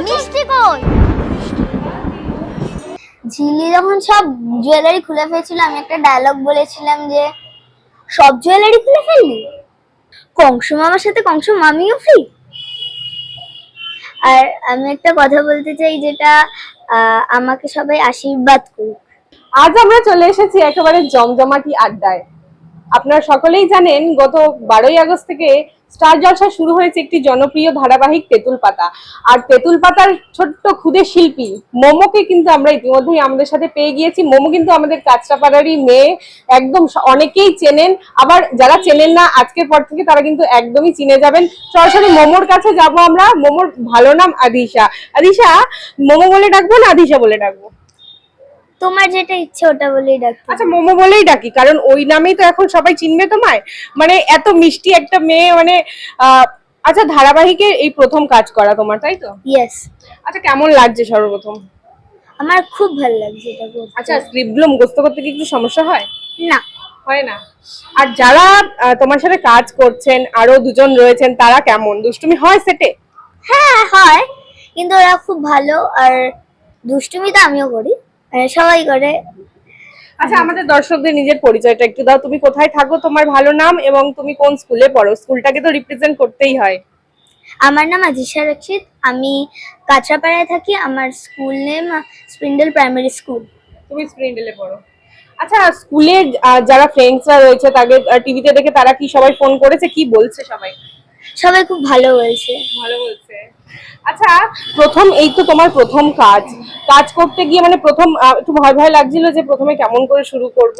মিষ্টি কই? ঝিলি যখন সব জুয়েলারি খুলে ফেলছিল আমি একটা ডায়লগ বলেছিলাম যে সব জুয়েলারি খুলে ফেললি? কংস মামার সাথে কংস মামিও ফ্রি আর আমি একটা কথা বলতে চাই যেটা আহ, আমাকে সবাই আশীর্বাদ করুক। আজ আমরা চলে এসেছি একেবারে জমজমাটি আড্ডায়। আপনারা সকলেই জানেন, গত বারোই আগস্ট থেকে স্টার জলসা শুরু হয়েছে একটি জনপ্রিয় ধারাবাহিক তেঁতুল পাতা। আর তেঁতুল পাতার ছোট্ট ক্ষুদে শিল্পী মোমোকে কিন্তু আমরা ইতিমধ্যেই আমাদের সাথে পেয়ে গিয়েছি। মোমো কিন্তু আমাদের কাঁচরাপাড়ারই মেয়ে, একদম অনেকেই চেনেন। আবার যারা চেনেন না, আজকের পর থেকে তারা কিন্তু একদমই চিনে যাবেন। সরাসরি মোমোর কাছে যাব আমরা। মোমোর ভালো নাম আদিশা। আদিশা, মোমো বলে ডাকবো না আদিশা বলে ডাকবো? তোমার যেটা ইচ্ছে ওটা বলেই ডাকতে আচ্ছা মোমো বলেই ডাকি কারণ ওই নামেই তো এখন সবাই চিনবে তোমায়। মানে এত মিষ্টি একটা মেয়ে মানে আচ্ছা ধারাবাহিকে এই প্রথম কাজ করা তোমার তাই তো? ইয়েস আচ্ছা কেমন লাগছে সর্বপ্রথম? আমার খুব ভালো লাগছে এটা করতে। আচ্ছা স্ক্রিপ্টগুলো মুখস্থ করতে কি একটু সমস্যা হয়? না। হয় না? আর যারা তোমার সাথে কাজ করছেন আরও দুজন রয়েছেন তারা কেমন? দুষ্টুমি হয় সেটে? হ্যাঁ হয়। কিন্তু ওরা খুব ভালো আর দুষ্টুমি তো আমিও করি। সবাই করে। আচ্ছা আমাদের দর্শকদের নিজের পরিচয়টা একটু দাও। তুমি কোথায় থাকো? তোমার ভালো নাম এবং তুমি কোন স্কুলে পড়ো? স্কুলটাকে তো রিপ্রেজেন্ট করতেই হয়। আমার নাম আজিশা রক্ষিত আমি কাঁচরাপাড়ায় থাকি। আমার school name Springdale primary school তুমি স্প্রিন্ডেলে পড়ো। আচ্ছা স্কুলে যারা ফ্রেন্ডসরা রয়েছে তাদের টিভিতে দেখে তারা কি সবাই ফোন করেছে? কি বলছে সবাই? সবাই খুব ভালো বলছে। ভালো বলছে। আচ্ছা প্রথম এই তো তোমার প্রথম কাজ। কাজ করতে গিয়ে মানে প্রথম একটু ভয় ভয় লাগছিল যে প্রথমে কেমন করে শুরু করব?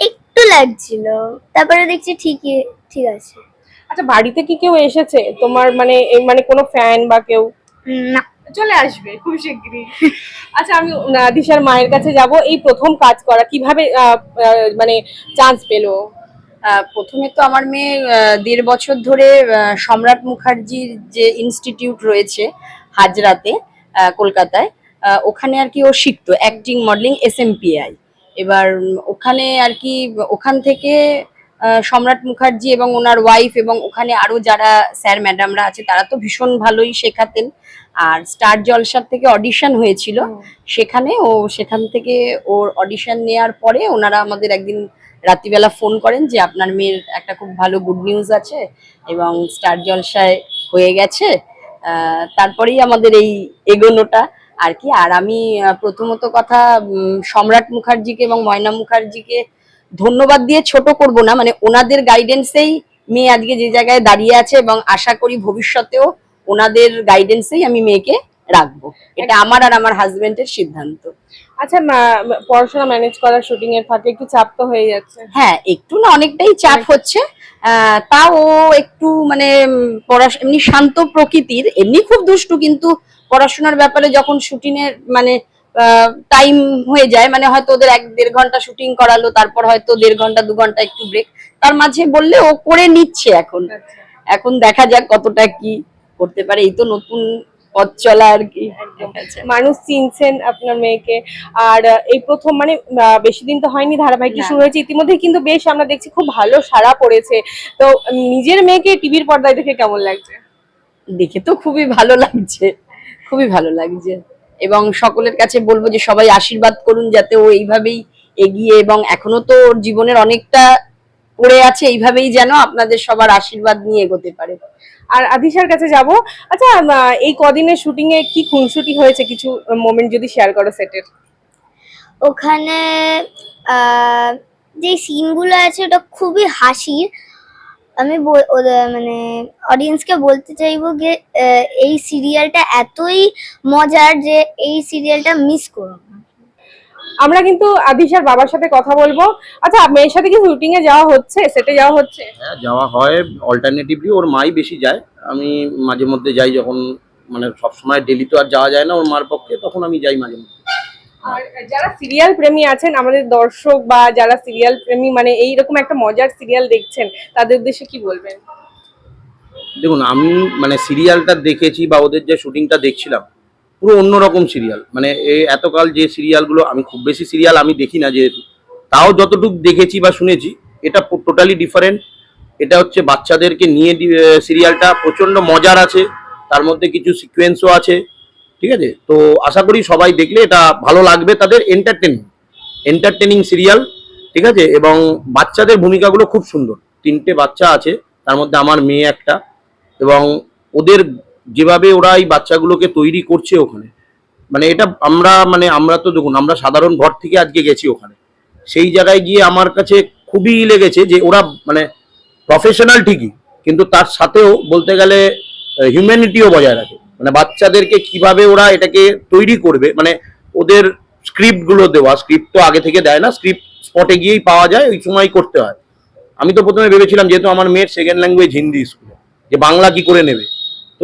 একটু লাগছিল। তারপরে দেখছি ঠিকই ঠিক আছে। আচ্ছা বাড়িতে কি কেউ এসেছে? তোমার মানে মানে কোনো ফ্যান বা কেউ? না। চলে আসবে খুব শিগগিরই। আচ্ছা আমি দিশার মায়ের কাছে যাব। এই প্রথম কাজ করা কীভাবে মানে চান্স পেল? প্রথমে তো আমার মেয়ে দেড় বছর ধরে সম্রাট মুখার্জির যে ইনস্টিটিউট রয়েছে হাজরাতে কলকাতায় ওখানে আর কি ও শিখতো অ্যাক্টিং মডেলিং এস এবার ওখানে আর কি ওখান থেকে সম্রাট মুখার্জি এবং ওনার ওয়াইফ এবং ওখানে আরও যারা স্যার ম্যাডামরা আছে তারা তো ভীষণ ভালোই শেখাতেন। আর স্টার জলসার থেকে অডিশন হয়েছিল। সেখানে ও সেখান থেকে ওর অডিশন নেওয়ার পরে ওনারা আমাদের একদিন রাত্রিবেলা ফোন করেন যে আপনার মেয়ের একটা খুব ভালো গুড নিউজ আছে এবং স্টার জলসায় হয়ে গেছে। তারপরেই আমাদের এই এগোনোটা আর কি। আর আমি প্রথমত কথা সম্রাট মুখার্জিকে এবং ময়না মুখার্জিকে ধন্যবাদ দিয়ে ছোট করব না মানে ওনাদের গাইডেন্সেই মেয়ে আজকে যে জায়গায় দাঁড়িয়ে আছে এবং আশা করি ভবিষ্যতেও ওনাদের গাইডেন্সেই আমি মেয়েকে রাখব। এটা আমার আর আমার হাজবেন্ডের সিদ্ধান্ত। আচ্ছা পড়াশোনা ম্যানেজ করা শুটিং এর ফাঁকে একটু চাপ তো হয়ে যাচ্ছে। হ্যাঁ একটু না অনেকটাই চাপ হচ্ছে। তাও ও একটু মানে উম, এমনি শান্ত প্রকৃতির এমনি খুব দুষ্টু কিন্তু পড়াশোনার ব্যাপারে যখন শুটিং এর মানে টাইম হয়ে যায় মানে হয়তো ওদের এক দেড় ঘণ্টা শুটিং করালো তারপর হয়তো দেড় ঘণ্টা দু ঘণ্টা একটু ব্রেক তার মাঝে বললে ও করে নিচ্ছে এখন। এখন দেখা যাক কতটা কি করতে পারে। এই তো নতুন পথ চলা আর কি। দেখা মানুষ চিনছেন আপনার মেয়েকে। আর এই প্রথম মানে বেশি দিন তো হয়নি ধারাবাহিকটি। শুরু হয়েছে। ইতিমধ্যে কিন্তু বেশ আমরা দেখছি খুব ভালো সাড়া পড়েছে। তো নিজের মেয়েকে টিভির পর্দায় দেখে কেমন লাগছে? দেখে তো খুবই ভালো লাগছে। খুবই ভালো লাগছে। এবং সকলের কাছে বলব যে সবাই আশীর্বাদ করুন যাতে ও এইভাবেই এগিয়ে এবং এখনও তো ওর জীবনের অনেকটা পড়ে আছে, এইভাবেই যেন আপনাদের সবার আশীর্বাদ নিয়ে এগোতে পারে। আর আদিশার কাছে যাব। আচ্ছা এই কদিনের শুটিং এ কি খুনসুটি হয়েছে? কিছু মোমেন্ট যদি শেয়ার করো সেটের ওখানে যে সিনগুলো আছে, ওটা খুবই হাসির। আমি মানে অডিয়েন্সকে বলতে চাইব যে এই সিরিয়ালটা এতই মজার যে, এই সিরিয়ালটা মিস করো না। আমরা কিন্তু আদিশার বাবার সাথে কথা বলব। আচ্ছা মেয়ের সাথে কি শুটিং এ যাওয়া হচ্ছে? সেটে যাওয়া হচ্ছে? হ্যাঁ যাওয়া হয় অল্টারনেটিভলি ওর মাই বেশি যায়। আমি মাঝে মধ্যে যাই যখন মানে সব সময় ডেলি তো আর যাওয়া যায় না ওর মার পক্ষে তখন আমি যাই মাঝে মধ্যে। আর যারা সিরিয়াল প্রেমী আছেন আমাদের দর্শক বা যারা সিরিয়াল প্রেমী মানে এইরকম একটা মজার সিরিয়াল দেখছেন তাদের উদ্দেশ্যে কি বলবেন? দেখুন আমি মানে সিরিয়ালটা দেখেছি বা ওদের যে শুটিংটা দেখছিলাম পুরো অন্যরকম সিরিয়াল মানে এই এতকাল যে সিরিয়ালগুলো আমি খুব বেশি সিরিয়াল আমি দেখি না যেহেতু। তাও যতটুকু দেখেছি বা শুনেছি, এটা টোটালি ডিফারেন্ট এটা হচ্ছে বাচ্চাদেরকে নিয়ে সিরিয়ালটা প্রচণ্ড মজার আছে, তার মধ্যে কিছু সিকোয়েন্সও আছে, ঠিক আছে? তো আশা করি সবাই দেখলে এটা ভালো লাগবে তাদের এন্টারটেনিং এন্টারটেনিং সিরিয়াল ঠিক আছে? এবং বাচ্চাদের ভূমিকাগুলো খুব সুন্দর। তিনটে বাচ্চা আছে, তার মধ্যে আমার মেয়ে একটা। এবং ওদের যেভাবে ওরা এই বাচ্চাগুলোকে তৈরি করছে ওখানে। মানে এটা আমরা মানে আমরা তো দেখুন, আমরা সাধারণ ঘর থেকে আজকে গেছি ওখানে। সেই জায়গায় গিয়ে আমার কাছে খুবই লেগেছে যে ওরা মানে প্রফেশনাল ঠিকই, কিন্তু তার সাথেও বলতে গেলে হিউম্যানিটিও বজায় রাখে। মানে বাচ্চাদেরকে কীভাবে ওরা এটাকে তৈরি করবে মানে ওদের স্ক্রিপ্টগুলো দেওয়া স্ক্রিপ্ট তো আগে থেকে দেয় না স্ক্রিপ্ট স্পটে গিয়েই পাওয়া যায়, ওই সময় করতে হয়। আমি তো প্রথমে ভেবেছিলাম, যেহেতু আমার মেয়ের সেকেন্ড ল্যাঙ্গুয়েজ হিন্দি স্কুলে যে বাংলা কি করে নেবে?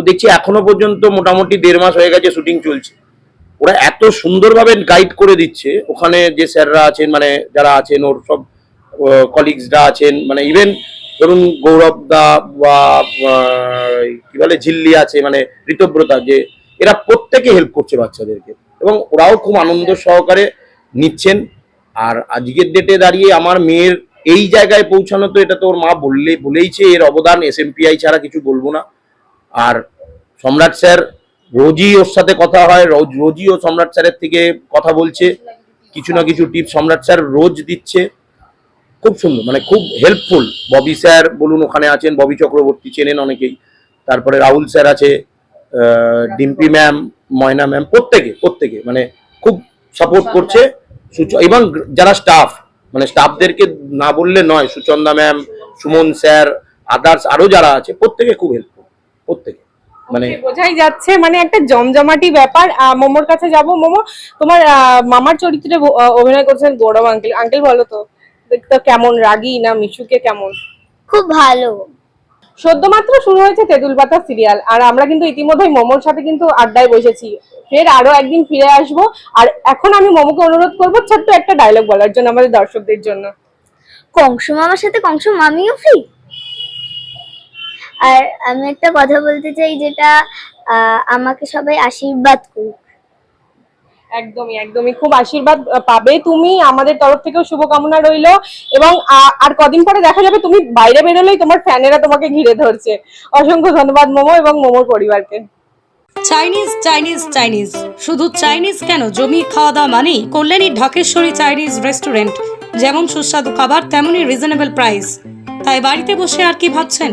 তো দেখছি এখনও পর্যন্ত মোটামুটি দেড় মাস হয়ে গেছে শুটিং চলছে। ওরা এত সুন্দরভাবে গাইড করে দিচ্ছে, ওখানে যে স্যাররা আছেন মানে যারা আছেন, ওর সব কলিগসরা আছেন মানে ইভেন ধরুন গৌরব দা বা কি বলে, ঝিল্লি আছে মানে ঋতব্রতা, যে এরা প্রত্যেকে হেল্প করছে বাচ্চাদেরকে। এবং ওরাও খুব আনন্দ সহকারে নিচ্ছেন। আর আজকের ডেটে দাঁড়িয়ে আমার মেয়ের এই জায়গায় পৌঁছানো তো এটা তো ওর মা বললে, বলেইছে, এর অবদান এস ছাড়া কিছু বলব না। আর সম্রাট স্যার রোজই ওর সাথে কথা হয় রোজ রোজই ও সম্রাট স্যারের থেকে কথা বলছে। কিছু না কিছু টিপস সম্রাট স্যার রোজ দিচ্ছে। খুব সুন্দর মানে খুব হেল্পফুল ববি স্যার বলুন ওখানে আছেন ববি চক্রবর্তী চেনেন অনেকেই। তারপরে রাহুল স্যার আছে ডিম্পি ম্যাম ময়না ম্যাম প্রত্যেকে প্রত্যেকে মানে খুব সাপোর্ট করছে। সুচ- এবং যারা স্টাফ মানে স্টাফদেরকে না বললে নয় Suchanda ma'am Suman sir others আরও যারা আছে প্রত্যেকে খুব হেল্পফুল প্রত্যেকে। মানে বোঝাই যাচ্ছে মানে একটা জমজমাটি ব্যাপার। আহ, মোমোর কাছে যাব। মোমো তোমার আহ, মামার চরিত্রে অভিনয় করছেন গৌরব আঙ্কেল। আঙ্কেল বলো তো দেখতে কেমন রাগী না মিশুকে কেমন? খুব ভালো। সদ্য মাত্র শুরু হয়েছে তেঁতুল পাতা সিরিয়াল আর আমরা কিন্তু ইতিমধ্যেই মোমোর সাথে কিন্তু আড্ডায় বসেছি। ফের আরও একদিন ফিরে আসব আর এখন আমি মোমোকে অনুরোধ করব ছোট্ট একটা ডায়লগ বলার জন্য আমাদের দর্শকদের জন্য। কংস মামার সাথে কংস মামিও ফ্রি আর আমি একটা কথা বলতে চাই যেটা আহ, আমাকে সবাই আশীর্বাদ করুক। একদমই একদমই। খুব আশীর্বাদ পাবে তুমি। আমাদের তরফ থেকেও শুভকামনা রইল। এবং আর কদিন পরে দেখা যাবে তুমি বাইরে বেরোলেই তোমার ফ্যানেরা তোমাকে ঘিরে ধরছে। অসংখ্য ধন্যবাদ মোমো এবং মোমোর পরিবারকে। Chinese Chinese Chinese. শুধু চাইনিজ কেন? জমি খাওয়া দাওয়া মানেই কল্যাণী ঢাকেশ্বরী চাইনিজ রেস্টুরেন্ট। যেমন সুস্বাদু খাবার তেমনই রিজনেবল প্রাইস তাই বাড়িতে বসে আর কি ভাবছেন?